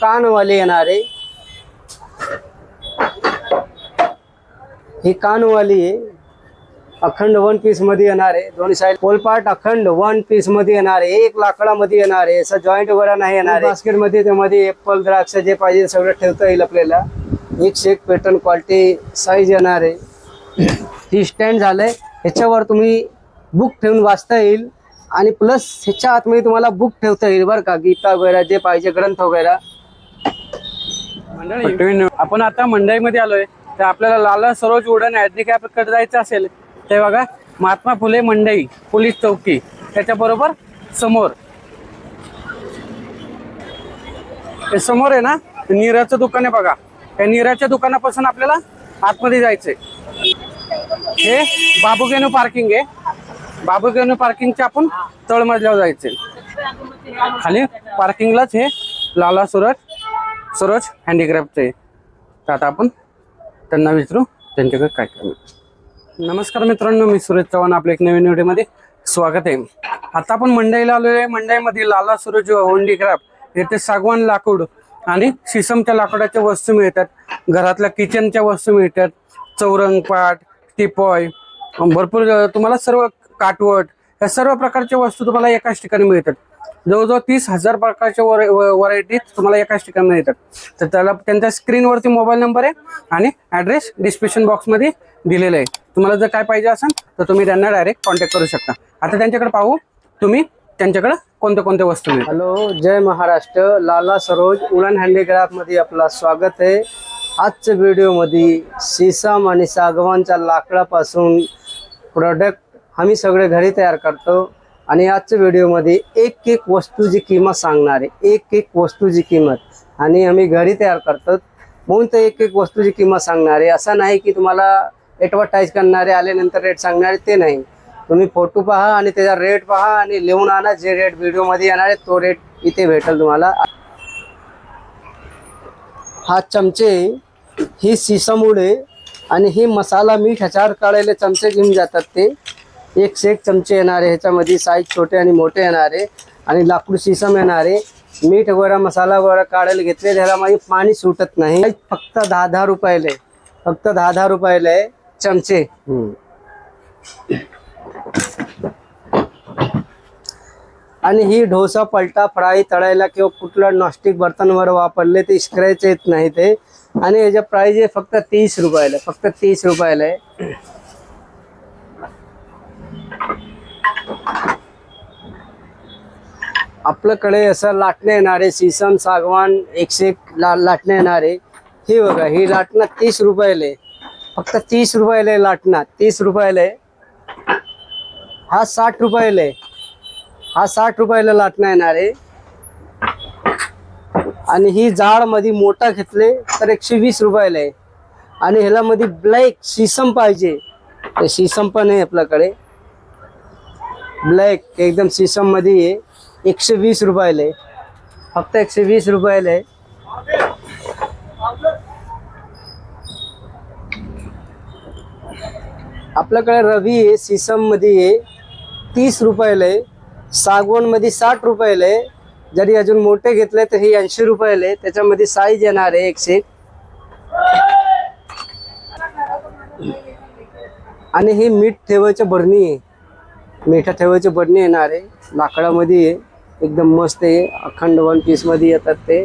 कानवाली येणार. आहे ही कानवाली आहे अखंड वन पीसमध्ये येणार. आहे दोन्ही साईड पोलपाट अखंड वन पीसमध्ये येणार. आहे एक लाकडामध्ये येणार. आहे असं जॉईंट वगैरे नाही येणार. बास्केटमध्ये त्यामध्ये एप्पल द्राक्ष जे पाहिजे सगळं ठेवता येईल आपल्याला. एकशे एक पॅटर्न क्वालिटी साईज येणार. आहे ही स्टँड झालंय. ह्याच्यावर तुम्ही बुक ठेवून वाचता येईल. आणि प्लस ह्याच्या आतमध्ये तुम्हाला बुक ठेवता येईल बरं का. गीता वगैरे जे पाहिजे ग्रंथ वगैरे. आपण आता मंडईमध्ये आलोय. तर आपल्याला लाला सरोज वुडन हँडिकॅपकडे जायचं असेल ते बघा महात्मा फुले मंडई पोलीस चौकी त्याच्या बरोबर समोर. हे समोर आहे ना नीराचं दुकान आहे बघा. त्या नीराच्या दुकानापासून आपल्याला आतमध्ये जायचंय. हे बाबूगेनू पार्किंग आहे. बाबूगेनू पार्किंगच्या आपण तळमजल्यावर जायचंय. खाली पार्किंगलाच हे लाला सुरज सर्वच हँडीक्राफ्टचे आहे तर आता आपण त्यांना विचारू त्यांच्याकडे काय काय नमस्कार मित्रांनो मी सुरेश चव्हाण आपल्या एक नवीन व्हिडिओमध्ये स्वागत आहे. आता आपण मंडईला आलो आहे मंडईमध्ये लाला सुरज हँडीक्राफ्ट येथे सागवान लाकूड आणि शिसमच्या लाकडाच्या वस्तू मिळतात. घरातल्या किचनच्या वस्तू मिळतात. चौरंग पाट टिपॉय भरपूर तुम्हाला सर्व काटवट या सर्व प्रकारच्या वस्तू तुम्हाला एकाच ठिकाणी मिळतात. जवळजवळ तीस हजार प्रकारच्या व्हरायटीज तुम्हाला एकाच ठिकाणी मिळतात तर त्याला त्यांच्या स्क्रीनवरती मोबाईल नंबर आहे आणि ॲड्रेस डिस्क्रिप्शन बॉक्समध्ये दिलेलं आहे. तुम्हाला जर काय पाहिजे असेल तर तुम्ही त्यांना डायरेक्ट कॉन्टॅक्ट करू शकता. आता त्यांच्याकडे पाहू तुम्ही त्यांच्याकडे कोणत्या कोणत्या वस्तू मिळतात हॅलो जय महाराष्ट्र. लाला सरोज उडान हँडीक्राफ्टमध्ये आपला आपलं स्वागत आहे. आजच्या व्हिडिओमध्ये सीसम आणि सागवानच्या लाकडापासून प्रोडक्ट आम्ही सगळे घरी तयार करतो. आणि आजच्या व्हिडिओमध्ये एक एक वस्तूची किंमत सांगणार आहे एक एक वस्तूची किंमत. आणि आम्ही घरी तयार करतो. म्हणून तर एक एक वस्तूची किंमत सांगणार आहे. असं नाही की तुम्हाला ॲडव्हर्टाईज करणारे आल्यानंतर रेट सांगणारे ते नाही. तुम्ही फोटो पहा आणि त्याचा रेट पहा आणि लिहून आणा. जे रेट व्हिडिओमध्ये येणार आहे तो रेट इथे भेटेल तुम्हाला. हा चमचे ही सिसमुळे आणि ही मसाला मीठ ह्याच्यावर काढायला चमचे घेऊन जातात ते. एकशे एक चमचे येणारे ह्याच्यामध्ये साईज छोटे आणि मोठे येणारे आणि लाकूड सिसम येणारे मीठ वगैरे मसाला वगैरे काढायला घेतले त्याला माझी पाणी सुटत नाही. फक्त दहा दहा रुपयाला आहे. फक्त दहा दहा रुपयाला आहे चमचे. आणि ही डोसा पलटा फ्राय तळायला किंवा कुठलं नॉस्टिक बर्तनवर वापरले ते स्क्रॅच येत नाही ते. आणि याच्या प्राइस आहे फक्त तीस रुपयाला आहे. फक्त तीस रुपयाला आहे. आपल्याकडे असं लाटणे येणारे सीसम सागवान एकशे एक ला लाटणे येणारे. हे बघा ही लाटणं तीस रुपयाला. फक्त तीस रुपयाला आहे लाटणं. तीस रुपयाला. हा साठ रुपयाला. हा साठ रुपयाला लाटणं येणार. आहे आणि ही जाडमध्ये मोठा घेतले तर एकशे वीस रुपयाला. आहे आणि ह्याला मध्ये ब्लॅक सीसम पाहिजे. ते सीसम पण आहे आपल्याकडे. ब्लॅक एकदम सिसममध्ये आहे. एकशे वीस रुपयाला आहे. फक्त एकशे वीस रुपयाला आहे. आपल्याकडे रवी आहे सिसममध्ये आहे. तीस रुपयाला आहे. सागवणमध्ये साठ रुपयाला आहे. जरी अजून मोठे घेतले तर हे ऐंशी रुपयाला आहे. त्याच्यामध्ये साईज येणार आहे एकशे. आणि ही मीठ ठेवायची भरणी आहे. मिठा ठेवायची बरणी येणार आहे. लाकडामध्ये आहे एकदम मस्त आहे. अखंड वन पीसमध्ये येतात ते.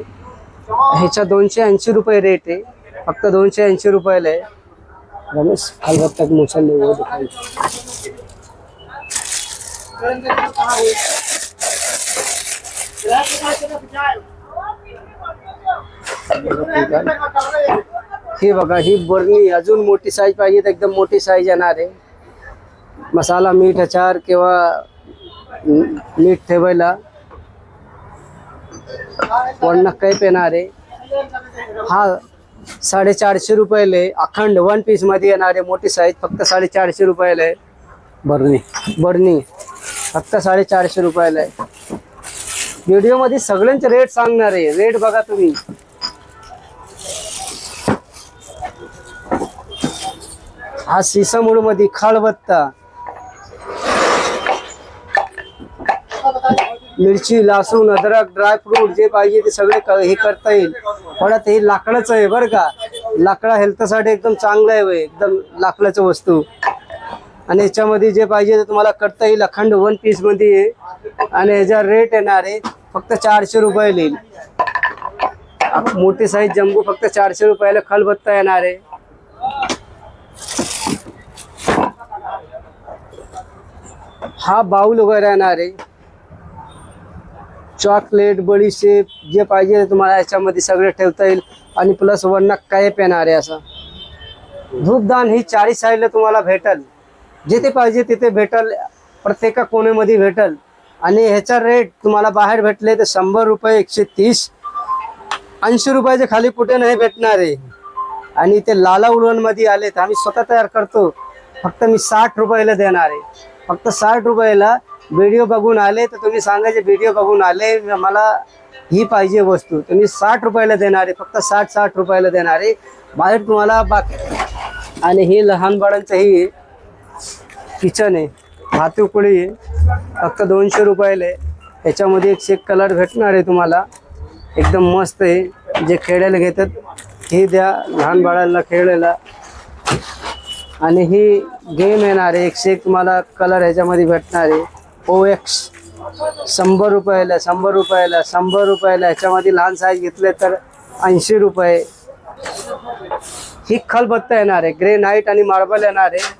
ह्याच्या दोनशे ऐंशी रुपये रेट आहे. फक्त दोनशे ऐंशी रुपयाला आहे. रमेश काल तक मुसल्ले वो दिखाई हे बघा ही बरणी अजून मोठी साईज पाहिजे तर एकदम मोठी साईज येणार आहे. मसाला मीठ अचार किंवा मीठ ठेवायला वर्ण कैप येणार आहे हा साडेचारशे रुपयाला आहे. अखंड वन पीसमध्ये येणार आहे मोठी साईज फक्त साडेचारशे रुपयाला आहे. बरणी. बरणी फक्त साडेचारशे रुपयाला आहे. व्हिडिओमध्ये सगळ्यांचे रेट सांगणार आहे. रेट बघा तुम्ही. हा सिसमूळमध्ये खाळबत्ता मिरची लसूण अद्रक ड्रायफ्रूट जे पाहिजे ते सगळे क- हे करता येईल. परत हे लाकडाचं आहे बरं का. लाकडा हेल्थसाठी एकदम चांगलं आहे एकदम लाकडाचं वस्तू. आणि याच्यामध्ये जे पाहिजे ते तुम्हाला करता येईल. अखंड वन पीसमध्ये आहे आणि ह्याचा रेट येणार आहे फक्त चारशे रुपये येईल. मोठी साईज जम्बो फक्त चारशे रुपयाला खलबत्ता येणार आहे. हा बाऊल वगैरे येणार आहे. चॉकलेट बडीशेप जे पाहिजे तुम्हाला याच्यामध्ये सगळे ठेवता येईल. आणि प्लस वरनं काय येणार आहे असं. धूपदान ही चाळीस साईडला तुम्हाला भेटल. जिथे पाहिजे तिथे भेटल. प्रत्येक कोणेमध्ये भेटल. आणि ह्याचा रेट तुम्हाला बाहेर भेटले तर शंभर रुपये एकशे तीस ऐंशी रुपयाच्या खाली कुठे नाही भेटणार. आहे आणि ते लाला उलवणमध्ये आले तर आम्ही स्वतः तयार करतो. फक्त मी साठ रुपयाला देणार आहे. फक्त साठ रुपयाला व्हिडिओ बघून आले तर तुम्ही सांगायचे व्हिडिओ बघून आले मला ही पाहिजे वस्तू. तुम्ही साठ रुपयाला देणार आहे फक्त साठ साठ रुपयाला देणार. आहे बाहेर तुम्हाला बाकी आणि हे लहान बाळांचं ही किचन आहे. हातुकुळी फक्त दोनशे रुपयाला आहे. याच्यामध्ये एक शेक कलर भेटणार आहे तुम्हाला. एकदम मस्त आहे. जे खेळायला घेतात हे द्या लहान बाळांना खेळायला. आणि ही गेम येणार आहे. एकशे एक तुम्हाला कलर ह्याच्यामध्ये भेटणार आहे. ओ एक्स शंभर रुपयाला शंभर रुपयाला शंभर रुपयाला. ह्याच्यामध्ये लहान साईज घेतले तर ऐंशी रुपये. ही खलबत्ता येणार आहे. ग्रे नाईट आणि मार्बल येणार आहे.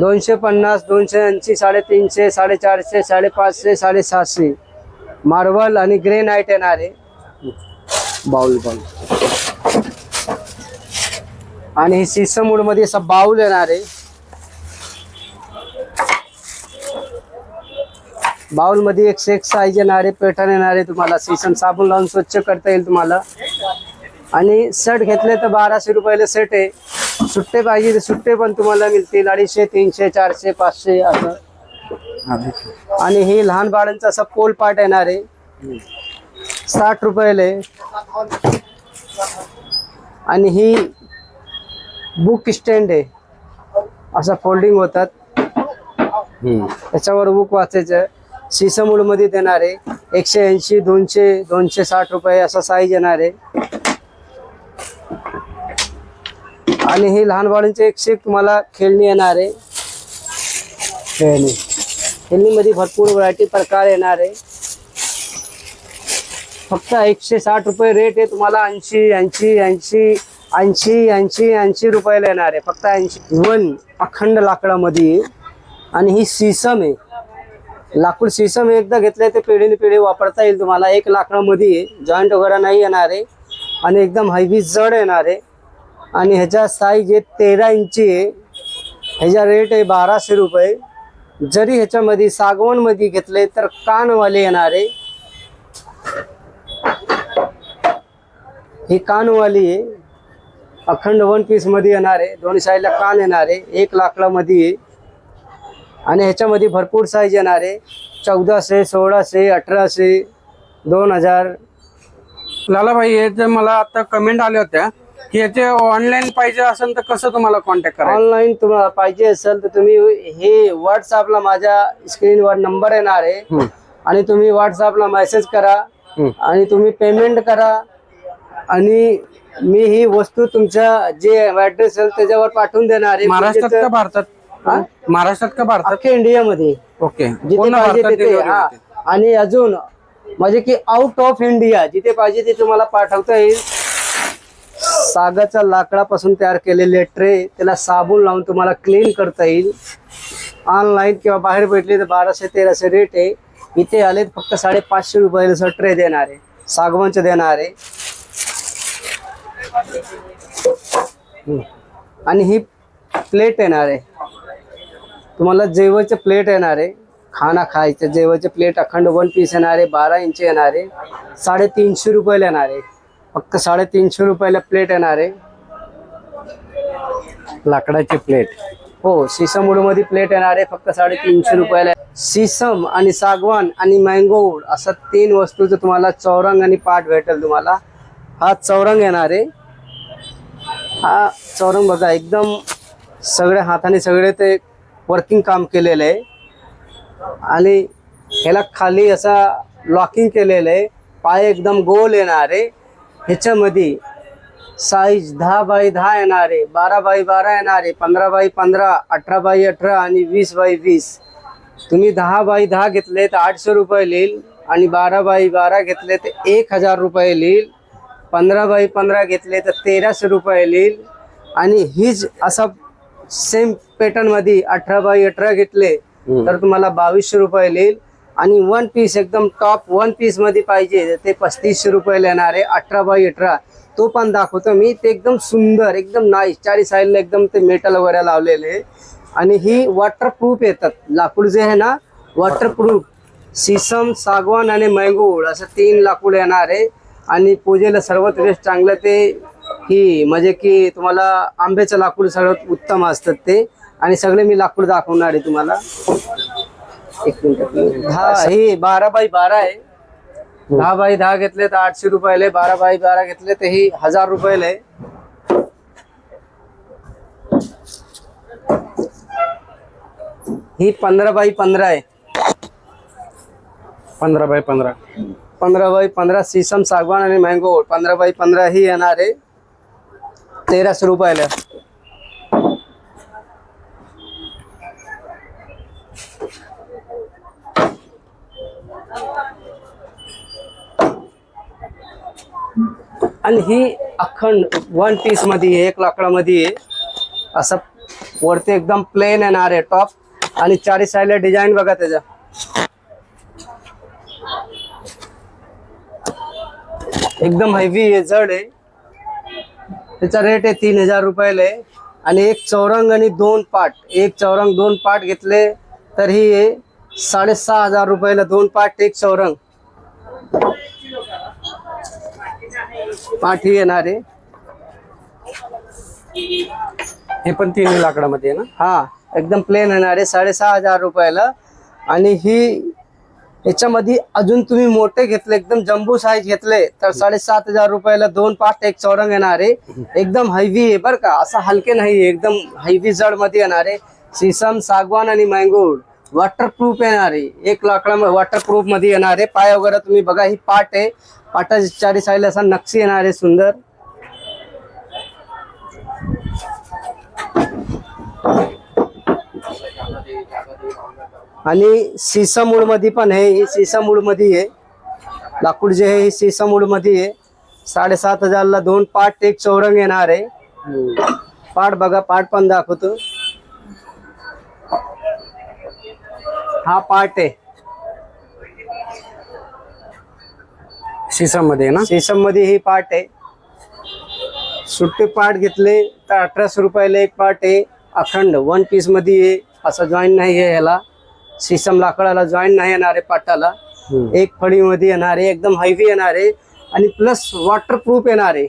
दोनशे पन्नास दोनशे ऐंशी साडेतीनशे साडेचारशे साडेपाचशे साडेसहाशे. मार्बल आणि ग्रे नाईट येणार आहे. बाउल बाउल आणि ही असं मध्ये बाउल येणार आहे. बाउलमध्ये एकशे एक साईज येणार आहे पॅटर्न येणार आहे तुम्हाला सीसन साबण लावून स्वच्छ करता येईल तुम्हाला. आणि सेट घेतले तर बाराशे रुपयाला सेट आहे. सुट्टे पाहिजे तर सुट्टे पण तुम्हाला मिळतील अडीचशे तीनशे चारशे पाचशे असं. आणि हे लहान बाळांचा असा पोल पार्ट येणार आहे. साठ रुपयाला आहे. आणि ही बुक स्टँड आहे. असं फोल्डिंग होतात. त्याच्यावर बुक वाचायचं मध्ये देणार आहे एकशे ऐंशी दोनशे दोनशे साठ रुपये असा साईज येणार. आहे आणि हे लहान बाळांचे एकशे एक तुम्हाला खेळणी येणार. आहे खेळणी. खेळणीमध्ये भरपूर व्हरायटी प्रकार येणार. आहे फक्त एकशे साठ रुपये रेट आहे तुम्हाला ऐंशी ऐंशी ऐंशी ऐंशी ऐंशी ऐंशी रुपयाला येणार. आहे फक्त ऐंशी. वन अखंड लाकडामध्ये. आणि ही सीसम आहे. लाकूड सीसम एकदा घेतलंय ते पिढीने पिढी वापरता येईल तुम्हाला. एक लाकडामध्ये जॉईंट वगैरे नाही येणार आहे. आणि एकदम हैवी जड येणार आहे. आणि ह्याच्या साईज आहे तेरा इंची आहे. ह्याचा रेट आहे बाराशे रुपये. जरी ह्याच्यामध्ये सागवणमध्ये घेतले तर कानवाले येणार आहे. ही कानवाली आहे. अखंड वन पीसमध्ये येणार आहे. दोन्ही साईडला कान येणार आहे. एक लाकडामध्ये आहे. आणि ह्याच्यामध्ये भरपूर साईज येणार आहे. चौदाशे सोळाशे अठराशे दोन हजार. लालाभाई हे जे मला आता कमेंट आल्या होत्या की याचे ऑनलाईन पाहिजे असेल तर कसं तुम्हाला कॉन्टॅक्ट करायचं? ऑनलाईन तुम्हाला पाहिजे असेल तर तुम्ही हे व्हॉट्सअपला माझ्या स्क्रीनवर नंबर येणार आहे. आणि तुम्ही व्हॉट्सअपला मेसेज करा. आणि तुम्ही पेमेंट करा. आणि मी ही वस्तू तुमच्या जे ऍड्रेस असेल त्याच्यावर पाठवून देणार आहे. महाराष्ट्रात म्हणजे का भारतात? हा? महाराष्ट्रात का भारतात? अख्ख्या इंडियामध्ये. ओके. जिथे पाहिजे भारतात तिथे delivery हा. होते. आणि अजून म्हणजे की आउट ऑफ इंडिया जिथे पाहिजे ते तुम्हाला पाठवता येईल सागाच्या लाकडापासून तयार केलेले ट्रे त्याला साबण लावून तुम्हाला क्लीन करता येईल. ऑनलाईन किंवा बाहेर भेटले तर बाराशे तेराशे रेट आहे. इथे आले तर फक्त साडेपाचशे रुपयाला ट्रे देणार आहे. सागवानचे देणार आहे. हम्म. आणि ही प्लेट येणार आहे. तुम्हाला जेवायचे प्लेट येणार आहे. खाना खायचं जेवायचे प्लेट अखंड वन पीस येणार आहे बारा इंच येणार आहे. साडेतीनशे रुपयाला येणार आहे. फक्त साडेतीनशे रुपयाला प्लेट येणार आहे. लाकडाची प्लेट हो सिसममध्ये प्लेट येणार आहे. फक्त साडेतीनशे रुपयाला. सिसम आणि सागवान आणि मँगोवूड असं तीन वस्तूचं तुम्हाला चौरंग आणि पाठ भेटेल तुम्हाला. हा चौरंग येणार आहे. हा चौरंग बघा एकदम सगळ्या हाताने सगळे ते वर्किंग काम केलेलं आहे. आणि ह्याला खाली असा लॉकिंग केलेलं आहे. पाय एकदम गोल येणार आहे. ह्याच्यामध्ये साईज दहा बाय दहा येणार आहे. बारा बाय बारा येणार आहे. पंधरा बाय पंधरा अठरा बाय अठरा आणि वीस बाय वीस. तुम्ही दहा बाय दहा घेतले तर आठशे रुपये लिहिल आणि बारा बाय बारा घेतले तर एक हजार रुपये लिहिल पंधरा बाय पंधरा घेतले तर तेराशे रुपये लिहिल आणि हीच असा सेम पॅटर्नमध्ये अठरा बाय अठरा घेतले तर तुम्हाला बावीसशे रुपये लिहिल आणि वन पीस एकदम टॉप वन पीसमध्ये पाहिजे ते पस्तीसशे रुपये येणार आहे अठरा बाय अठरा. तो पण दाखवतो मी. ते एकदम सुंदर एकदम नाईस चारी साईडला एकदम ते मेटल वगैरे लावलेले. आणि ही वॉटरप्रूफ येतात. लाकूड जे आहे ना वॉटरप्रूफ सिसम सागवान आणि मैंगूळ असं तीन लाकूड येणार. आहे आणि पूजेला सर्वात बेस्ट चांगलं ते ही म्हणजे की तुम्हाला आंब्याचं लाकूड सर्वात उत्तम असतात ते. आणि सगळे मी लाकूड दाखवणार आहे तुम्हाला. एक मिनिट हा ही बारा बाय बारा आहे. दहा बाय दहा घेतले तर आठशे रुपयाले बारा बाय बारा घेतले तर ही हजार रुपयाले ही पंधरा बाय पंधरा आहे. पंधरा बाय पंधरा. पंधरा बाय पंधरा सीसम सागवान आणि मँगो पंधरा बाय पंधरा ही येणार आहे. तेराशे रुपयाला. आणि ही अखंड वन पीसमध्ये एक लाकडामध्ये असं वरती एकदम प्लेन येणार आहे टॉप आणि चारी साईडला डिझाईन बघा त्याच्या एकदम हेवी आहे जड आहे. त्याचा रेट आहे तीन हजार रुपयाला आहे. आणि एक चौरंग आणि दोन पाट. एक चौरंग दोन पाट घेतले तर ही साडेसहा हजार रुपयाला दोन पाट एक चौरंग. पाठ येणार आहे. हे पण तीन लाकडामध्ये आहे ना? हा एकदम प्लेन येणार आहे साडेसहा हजार रुपयाला. आणि ही याच्यामध्ये अजून तुम्ही मोठे घेतले एकदम जम्बू साईज घेतले तर साडेसात हजार रुपयाला दोन पाच एक चौरंग येणार. आहे एकदम हैवी आहे बरं का. असं हलके नाही एकदम हैवी जडमध्ये येणार. आहे सिसम सागवान आणि मँगोड वॉटरप्रूफ येणार. आहे एक लाकडा वॉटरप्रूफमध्ये येणार. आहे पाय वगैरे तुम्ही बघा ही पाट आहे. पाटाच्या चारी साईडला असा नक्षी येणार आहे सुंदर. आणि सीसामूळमध्ये पण आहे ही सीसामूळमध्ये आहे. लाकूड जे आहे हे सीसामूळमध्ये आहे. साडेसात हजारला दोन पाट एक चौरंग येणार आहे. पाट बघा पाट पण दाखवतो. हा पाट आहे. सिसममध्ये आहे ना? सीसममध्ये ही पाट आहे. सुट्टे पाट घेतले तर अठराशे रुपयाला एक पाट आहे. अखंड वन पीसमध्ये आहे. असं जॉईन नाही आहे ह्याला. सीसम लाकडाला जॉईन नाही येणार आहे पाटाला. एक फळीमध्ये येणार आहे एकदम हैवी येणार आहे आणि प्लस वॉटरप्रूफ येणार. आहे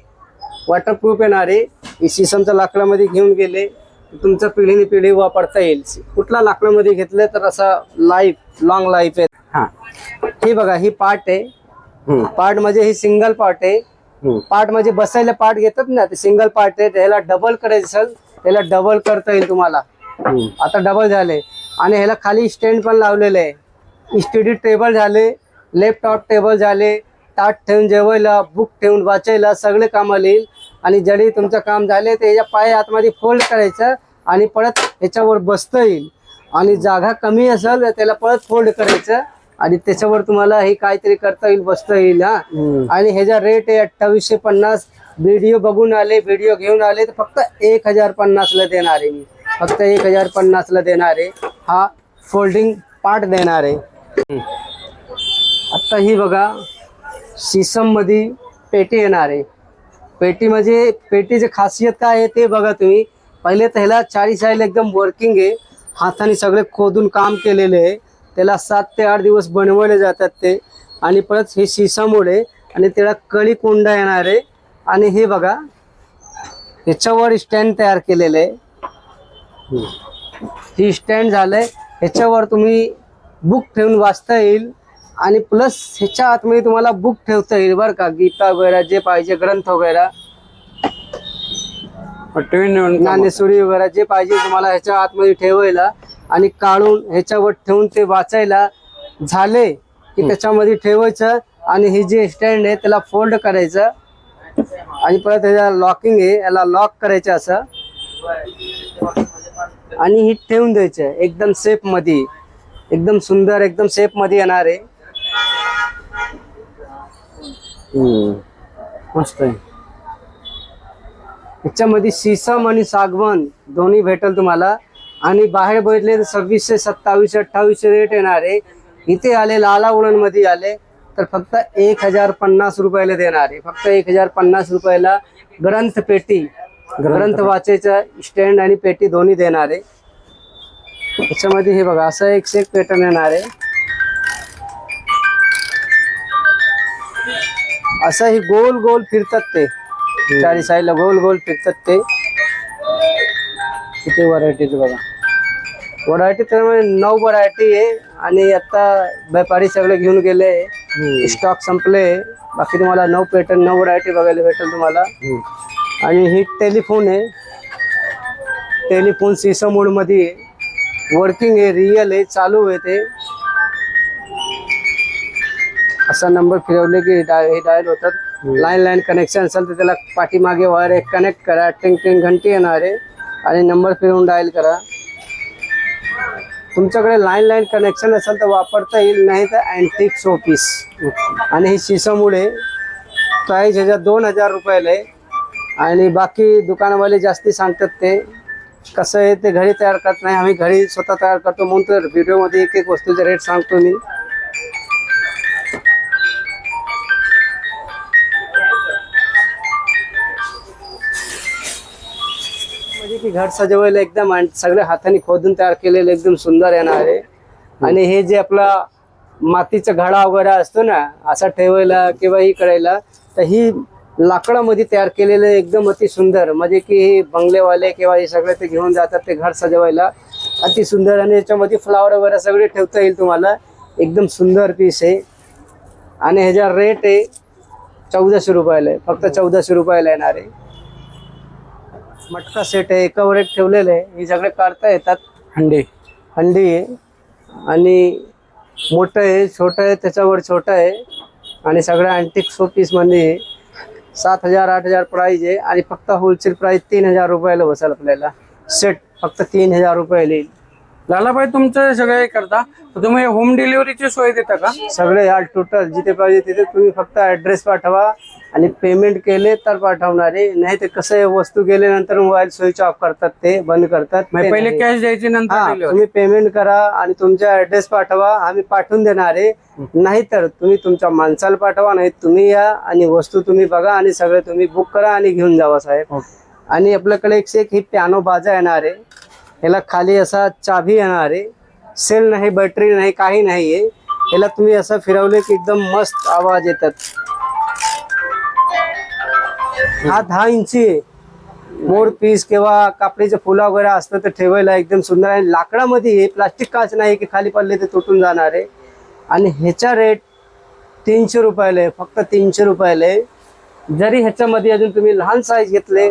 वॉटरप्रूफ येणार. आहे ही सीसमच्या लाकडामध्ये घेऊन गेले. तुमचं पिढीने पिढी वापरता येईल. कुठला लाकडामध्ये घेतलं तर असा लाईफ लॉंग लाईफ आहे. हा. ही बघा ही पाट आहे. पार्ट म्हणजे ही सिंगल पार्ट आहे. पार्ट म्हणजे बसायला पार्ट घेतात ना ते सिंगल पार्ट आहे. त्याला डबल करायचं असेल त्याला डबल करता येईल तुम्हाला. आता डबल झाले. आणि ह्याला खाली स्टँड पण लावलेलं आहे. स्टडी टेबल झाले लॅपटॉप टेबल झाले ताट ठेवून जेवायला बुक ठेवून वाचायला सगळे कामाला येईल. आणि जरी तुमचं काम झाले तर ह्याच्या पाय आतमध्ये फोल्ड करायचं आणि परत ह्याच्यावर बसता येईल. आणि जागा कमी असेल तर त्याला परत फोल्ड करायचं. आणि त्याच्यावर तुम्हाला हे काहीतरी करता येईल बसता येईल हा. आणि ह्याचा रेट आहे अठ्ठावीसशे पन्नास. व्हिडिओ बघून आले व्हिडिओ घेऊन आले तर फक्त एक हजार पन्नासला देणार आहे मी. फक्त एक हजार पन्नासला देणार आहे. हा फोल्डिंग पार्ट देणार आहे. आत्ता ही बघा मध्ये पेटी येणार आहे. पेटी म्हणजे पेटीची खासियत काय आहे ते बघा तुम्ही. पहिले तर ह्याला चारी एकदम वर्किंग आहे. हाताने सगळे खोदून काम केलेले आहे. त्याला सात ते आठ दिवस बनवले जातात ते. आणि परत हे शिसामुळे आणि त्याला कळी कोंडा येणार आहे. आणि हे बघा ह्याच्यावर स्टँड तयार केलेलं आहे. ही स्टँड झालंय. ह्याच्यावर तुम्ही बुक ठेवून वाचता येईल. आणि प्लस ह्याच्या आतमध्ये तुम्हाला बुक ठेवता येईल बरं का. गीता वगैरे जे पाहिजे ग्रंथ वगैरे. ज्ञानेश्वरी वगैरे जे पाहिजे तुम्हाला ह्याच्या आतमध्ये ठेवायला. आणि काढून ह्याच्यावर ठेवून ते वाचायला झाले की त्याच्यामध्ये ठेवायचं. आणि ही जी स्टँड आहे त्याला फोल्ड करायचं. आणि परत त्याच्या लॉकिंग आहे. याला लॉक करायचं असं. आणि ही ठेवून द्यायचं एकदम सेफमध्ये एकदम सुंदर एकदम सेफमध्ये येणार आहे. मस्त आहे. याच्यामध्ये सीसम आणि सागवान दोन्ही भेटेल तुम्हाला. आणि बाहेर बघितले तर सव्वीसशे सत्तावीसशे अठ्ठावीसशे रेट येणार आहे. इथे आले लाला उडणमध्ये आले तर फक्त एक हजार पन्नास रुपयाला देणार आहे. फक्त एक हजार पन्नास रुपयाला ग्रंथ पेटी ग्रंथ वाचायचं स्टँड आणि पेटी दोन्ही देणार. आहे त्याच्यामध्ये हे बघा असं एक सेक पॅटर्न येणार आहे असं ही गोल गोल फिरतात ते. चारी साईडला गोल गोल फिरतात ते. किती व्हरायटीज बघा. व्हरायटी त्यामुळे नऊ व्हरायटी आहे. आणि आता व्यापारी सगळे घेऊन गेले. स्टॉक संपले. बाकी तुम्हाला नऊ पॅटर्न नऊ व्हरायटी बघायला भेटेल तुम्हाला. आणि ही टेलिफोन आहे. टेलिफोन सिसो मोडमध्ये आहे वर्किंग आहे रिअल आहे चालू आहे ते. असा नंबर फिरवले की डा- हे डायल होतात. लाईन लाईन कनेक्शन असेल तर त्याला पाठीमागे वायर एक कनेक्ट करा. टिंग टिंग घंटी येणार आहे. आणि नंबर फिरवून डायल करा. तुमच्याकडे लाईन लाईन कनेक्शन असेल तर वापरता येईल नाही तर अँटिक शोपीस आणि ही शिसामुळे प्राईस ह्याच्यात दोन हजार रुपयाला आहे. आणि बाकी दुकानवाले जास्ती सांगतात ते कसं आहे ते घरी तयार करत नाही आम्ही घरी स्वतः तयार करतो म्हणून तर व्हिडिओमध्ये एक एक वस्तूचे रेट सांगतो मी. म्हणजे की घर सजवायला एकदम सगळ्या सगळे हाताने खोदून तयार केलेलं एकदम सुंदर येणार आहे. आणि हे जे आपला मातीचा घडा वगैरे असतो ना असा ठेवायला किंवा ही करायला तर ही लाकडामध्ये तयार केलेलं एकदम अति सुंदर. म्हणजे की हे बंगलेवाले किंवा हे सगळे ते घेऊन जातात ते घर सजवायला. अति सुंदर. आणि याच्यामध्ये फ्लावर वगैरे सगळे ठेवता येईल तुम्हाला. एकदम सुंदर पीस आहे. आणि ह्याचा रेट आहे चौदाशे रुपयाला आहे. फक्त चौदाशे रुपयाला येणार आहे. मटका सेट आहे. एकावर एक ठेवलेलं आहे. हे सगळे काढता येतात. हंडी. हंडी आहे. आणि मोठं आहे छोटं आहे त्याच्यावर छोटं आहे. आणि सगळं अँटिक शो पीसमध्ये आहे. सात हजार आठ हजार प्राईज आहे आणि फक्त होलसेल प्राईस तीन हजार रुपयाला बसेल आपल्याला. सेट फक्त तीन हजार रुपयाला येईल. लालाबाई तुमचं सगळे करता तर तुम्ही होम डिलिव्हरीची सोय देता का? सगळे ऑल टोटल जिथे पाहिजे तिथे तुम्ही फक्त ॲड्रेस पाठवा. आणि पेमेंट केले तर पाठवणार. आहे नाही ते कसं आहे वस्तू गेल्यानंतर मोबाईल स्विच ऑफ करतात ते बंद करतात. म्हणजे पहिले नाही. कॅश द्यायची नंतर हा तुम्ही पेमेंट करा आणि तुमचा ऍड्रेस पाठवा आम्ही पाठवून देणार. आहे नाहीतर तुम्ही तुमच्या माणसाला पाठवा नाही तुम्ही या आणि वस्तू तुम्ही बघा आणि सगळे तुम्ही बुक करा आणि घेऊन जावा साहेब. आणि आपल्याकडे एक एक ही पियानो बाजा येणार आहे. याला खाली असा चाबी येणार आहे. सेल नाही बॅटरी नाही काही नाही आहे याला तुम्ही असं फिरवले की एकदम मस्त आवाज येतात. हा दहा इंची आहे. मोर पीस किंवा कापडीचे फुलं वगैरे असतं तर ठेवायला एकदम सुंदर आहे. लाकडामध्ये प्लास्टिक काच नाही की खाली पडले ते तुटून जाणार आहे. आणि ह्याचा रेट तीनशे रुपयाला आहे. फक्त तीनशे रुपयाला आहे. जरी ह्याच्यामध्ये अजून तुम्ही लहान साईज घेतले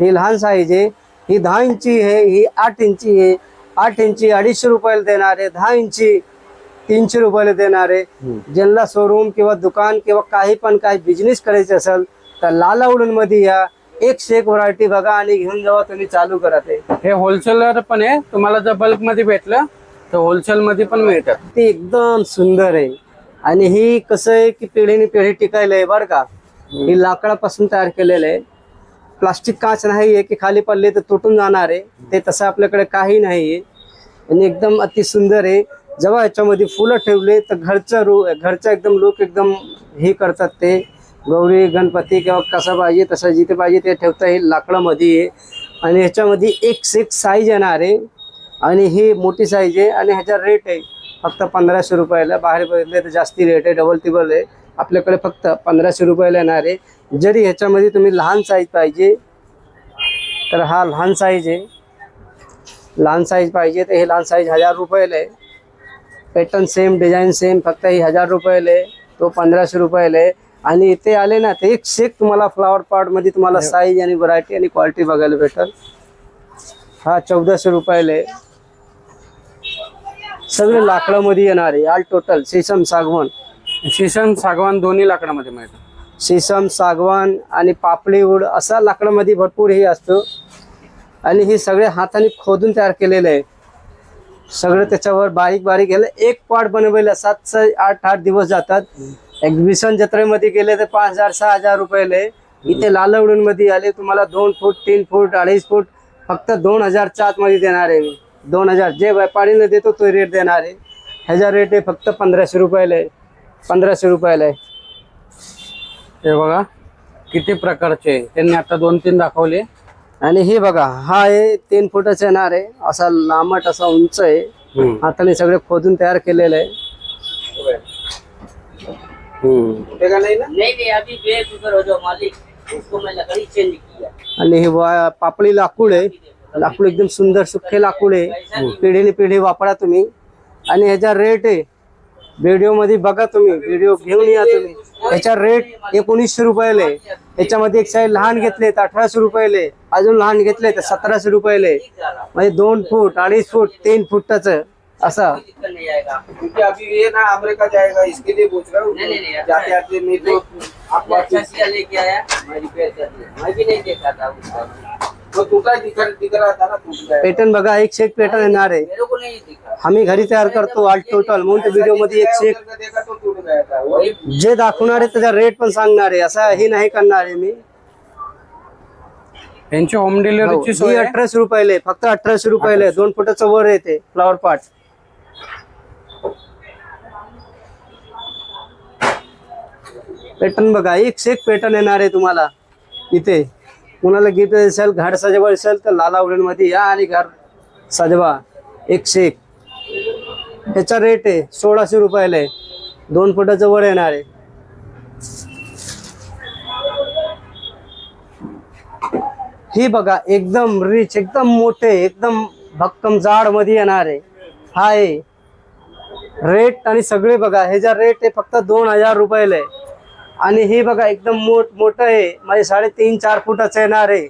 ही लहान साईज आहे. ही दहा इंची आहे ही आठ इंची आहे. आठ इंची अडीचशे रुपयाला देणार आहे. दहा इंची तीनशे रुपयाला देणार आहे. ज्यांना शोरूम किंवा दुकान किंवा काही पण काही बिझनेस करायचे असेल तर लाला मध्ये या एकशे एक व्हरायटी बघा आणि घेऊन जावा तुम्ही चालू करा ते. हे होलसेलर पण आहे. तुम्हाला जर बल्कमध्ये भेटलं तर होलसेल मध्ये पण मिळतात ते एकदम सुंदर आहे. आणि ही कसं आहे की पिढीने पिढी टिकायला आहे बरं का. ही लाकडापासून तयार केलेलं आहे. प्लास्टिक काच नाही आहे की खाली पडले तर तुटून जाणार आहे. ते तसं आपल्याकडे काही नाही आहे. आणि एकदम अति सुंदर आहे. जेव्हा याच्यामध्ये फुलं ठेवले तर घरचं रू घरचं एकदम लुक एकदम हे करतात ते. गौरी गणपती किंवा कसं पाहिजे तसं जिथे पाहिजे ते ठेवता येईल लाकडामध्ये. आहे आणि ह्याच्यामध्ये एक सेक साईज येणार आहे. आणि ही मोठी साईज आहे आणि ह्याचा रेट आहे फक्त पंधराशे रुपयाला. बाहेर बघितले तर जास्ती रेट आहे डबल टिबल आहे. आपल्याकडे फक्त पंधराशे रुपयाला येणार आहे. जरी ह्याच्यामध्ये तुम्ही लहान साईज पाहिजे तर हा लहान साईज आहे. लहान साईज पाहिजे तर हे लहान साईज हजार रुपयाला आहे. पॅटर्न सेम डिझाईन सेम फक्त ही हजार रुपयाला आहे. तो पंधराशे रुपयाला आहे. आणि इथे आले ना तर एक शेक तुम्हाला फ्लावर पॉटमध्ये तुम्हाला साईज आणि व्हरायटी आणि क्वालिटी बघायला भेटेल. हा चौदाशे रुपयाला सगळे लाकडामध्ये येणार आहे. ऑल टोटल शेसम सागवान. शिसन सागवान दोन्ही लाकडामध्ये मिळतं. शेसम सागवान आणि पापडी वूड असा लाकडामध्ये भरपूर हे असतं. आणि हे सगळे हाताने खोदून तयार केलेलं आहे. सगळं त्याच्यावर बारीक बारीक गेलं एक पाट बनवायला सात से आठ आठ दिवस जातात. एक्झिबिशन जत्रेमध्ये गेले तर पाच हजार सहा हजार रुपयाले इथे लालवडून मध्ये आले तुम्हाला दोन फूट तीन फूट अडीच फूट फक्त दोन हजारच्या आतमध्ये देणार आहे मी. दोन हजार जे व्यापारीने देतो तो रेट देणार आहे. ह्याचा रेट आहे फक्त पंधराशे रुपयाला आहे पंधराशे रुपयाला आहे हे बघा किती प्रकारचे. त्यांनी आता दोन तीन दाखवले. आणि हे बघा हा आहे तीन फुटाचा येणार आहे. असा लांबट असा उंच आहे. हाताने सगळे खोदून तयार केलेलं आहे. नहीं नहीं अभी बेफिक्र हो जाओ मालिक उसको मैं लकड़ी चेंज किया। आणि हे वा- पापडी लाकूड आहे. लाकूड एकदम सुंदर सुखे लाकूड आहे. पिढीने पिढी वापरा तुम्ही. आणि ह्याचा रेट आहे. व्हिडिओमध्ये बघा तुम्ही. व्हिडिओ घेऊन या तुम्ही. ह्याचा रेट एकोणीसशे रुपयाला आहे. ह्याच्यामध्ये एक साईड लहान घेतले तर अठराशे रुपयाले अजून लहान घेतले तर सतराशे रुपयाले म्हणजे दोन फूट अडीच फूट तीन फुटाचं. असा. दिक्कत नहीं आएगा। क्योंकि अभी ये ना अमेरिका जाएगा इसके लिए पूछ रहा हूँ। नहीं, नहीं, नहीं, जाते आते नहीं तो अच्छा लेके आया मैं रिपेयर कर दिया। मैं भी नहीं देखा था उसका तो टूटा दिख दिख रहा था ना टूट गया। पॅटर्न बघा एक पॅटर्न येणार आहे. मेरे को नहीं दिखा। आम्ही घरी तयार करतो ऑल टोटल म्हणून व्हिडिओमध्ये एक उधर का देखा तो टूट गया था। वो वही जे दाखवणार आहे त्याचा रेट पण सांगणार आहे. असं हे नाही करणार आहे मी. यांची होम डिलिव्हरीची ही सोय आहे. अठराशे रुपयाला आहे. फक्त अठराशे रुपयाला आहे. दोन फुटाचं वर येते फ्लॉवर पार्ट पॅटर्न बघा एकशे एक पॅटर्न येणार आहे तुम्हाला. इथे. कुणाला गिफ्ट असेल घाट सजवा असेल तर लाला मध्ये या आणि घाट सजवा. एकशे एक. ह्याचा रेट आहे सोळाशे रुपयाला आहे. दोन फुटाचं वर येणार आहे. ही बघा एकदम रिच एकदम मोठे एकदम भक्कम जाडमध्ये येणार आहे. हा आहे. रेट आणि सगळे बघा ह्याचा रेट आहे फक्त दोन हजार रुपयाला आहे. आणि हे बघा एकदम मोठ मोठं आहे. म्हणजे साडेतीन चार फुटाचं येणार आहे.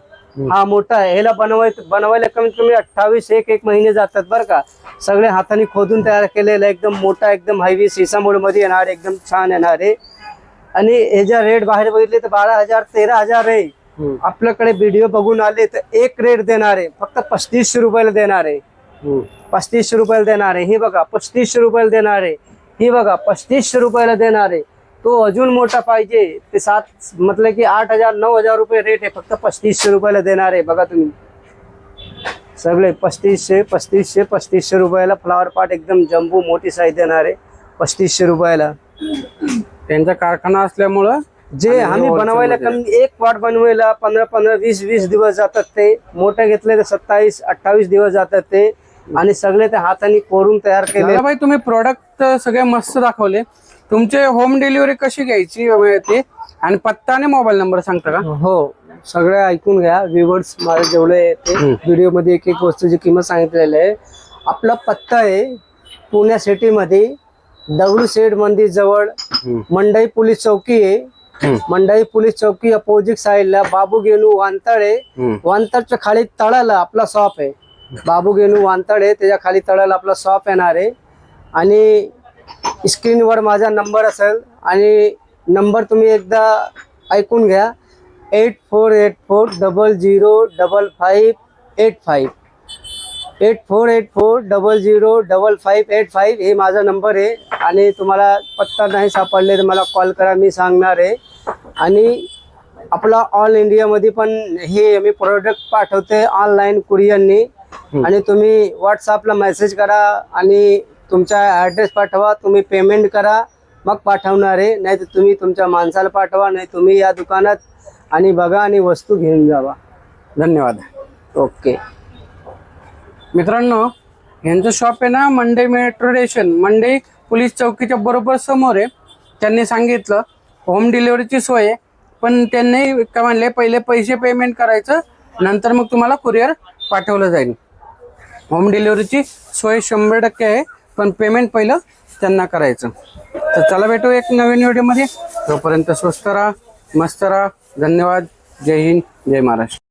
हा मोठा आहे. ह्याला बनवाय बनवायला कमीत कमी अठ्ठावीस एक एक महिने जातात बरं का. सगळे हाताने खोदून तयार केलेलं. एकदम मोठा एकदम हायवी सिसामोडमध्ये येणार एकदम छान येणार आहे. आणि ह्याचा रेट बाहेर बघितले तर बारा हजार तेरा हजार आहे. आपल्याकडे व्हिडिओ बघून आले तर एक रेट देणार आहे. फक्त पस्तीसशे रुपयाला देणार आहे. पस्तीसशे रुपयाला देणार आहे. ही बघा पस्तीसशे रुपयाला देणार आहे. ही बघा पस्तीसशे रुपयाला देणार आहे. तो अजून मोठा पाहिजे. ते सात म्हटलं की आठ हजार नऊ हजार रुपये रेट आहे. फक्त पस्तीसशे रुपयाला देणार आहे. बघा तुम्ही. सगळे पस्तीसशे पस्तीसशे पस्तीसशे रुपयाला फ्लावर पाट एकदम जम्बू मोठी साईज देणार आहे. पस्तीसशे रुपयाला. त्यांचा कारखाना असल्यामुळं जे आम्ही बनवायला. कमी एक पाट बनवायला पंधरा पंधरा वीस वीस दिवस जातात ते. मोठे घेतले तर सत्तावीस अठ्ठावीस दिवस जातात ते. आणि सगळे ते हाताने कोरून तयार केले. भाई तुम्ही प्रोडक्ट सगळे मस्त दाखवले. तुमचे होम डिलिव्हरी कशी घ्यायची ते आणि पत्ता आणि मोबाईल नंबर सांगता का? हो सगळे ऐकून घ्या. व्ह्युअर्स माझे जेवढे ते व्हिडिओमध्ये एक एक वस्तूची किंमत सांगितलेली आहे. आपला पत्ता आहे पुण्या सिटीमध्ये दगडू शेठ मंदिर जवळ. मंडई पोलीस चौकी आहे. मंडई पोलीस चौकी अपोजिट साईडला बाबू गेनू वांतळे वांतळच्या खाली तळाला आपला शॉप आहे. बाबू गेनू वांतळे त्याच्याखाली तळाला आपला शॉप येणार आहे. आणि स्क्रीनवर माझा नंबर असेल आणि नंबर तुम्ही एकदा ऐकून घ्या. Eight four eight four double zero double five eight five. Eight four eight four double zero double five eight five हे माझा नंबर आहे. आणि तुम्हाला पत्ता नाही सापडले तर मला कॉल करा मी सांगणार आहे. आणि आपला ऑल इंडियामध्ये पण हे मी प्रोडक्ट पाठवते ऑनलाईन कुरिअरनी आणि तुम्ही व्हॉट्सअपला मेसेज करा आणि तुमचा ॲड्रेस पाठवा तुम्ही पेमेंट करा मग पाठवणार आहे. नाही तर तुम्ही तुमच्या माणसाला पाठवा नाही तुम्ही या दुकानात आणि बघा आणि वस्तू घेऊन जावा. धन्यवाद. ओके. मित्रांनो यांचं शॉप आहे ना Mandai metro station Mandai police चौकीच्या बरोबर समोर आहे. त्यांनी सांगितलं होम डिलिव्हरीची सोय आहे. पण त्यांनी काय म्हणले पहिले पैसे पेमेंट करायचं नंतर मग तुम्हाला कुरिअर पाठवलं जाईल. होम डिलिव्हरीची सोय शंभर टक्के आहे. पण पेमेंट पहिलं त्यांना करायचं. तर चला भेटू एक नवीन व्हिडिओमध्ये तोपर्यंत स्वस्त राहा मस्त राहा. धन्यवाद. जय हिंद. जय महाराष्ट्र.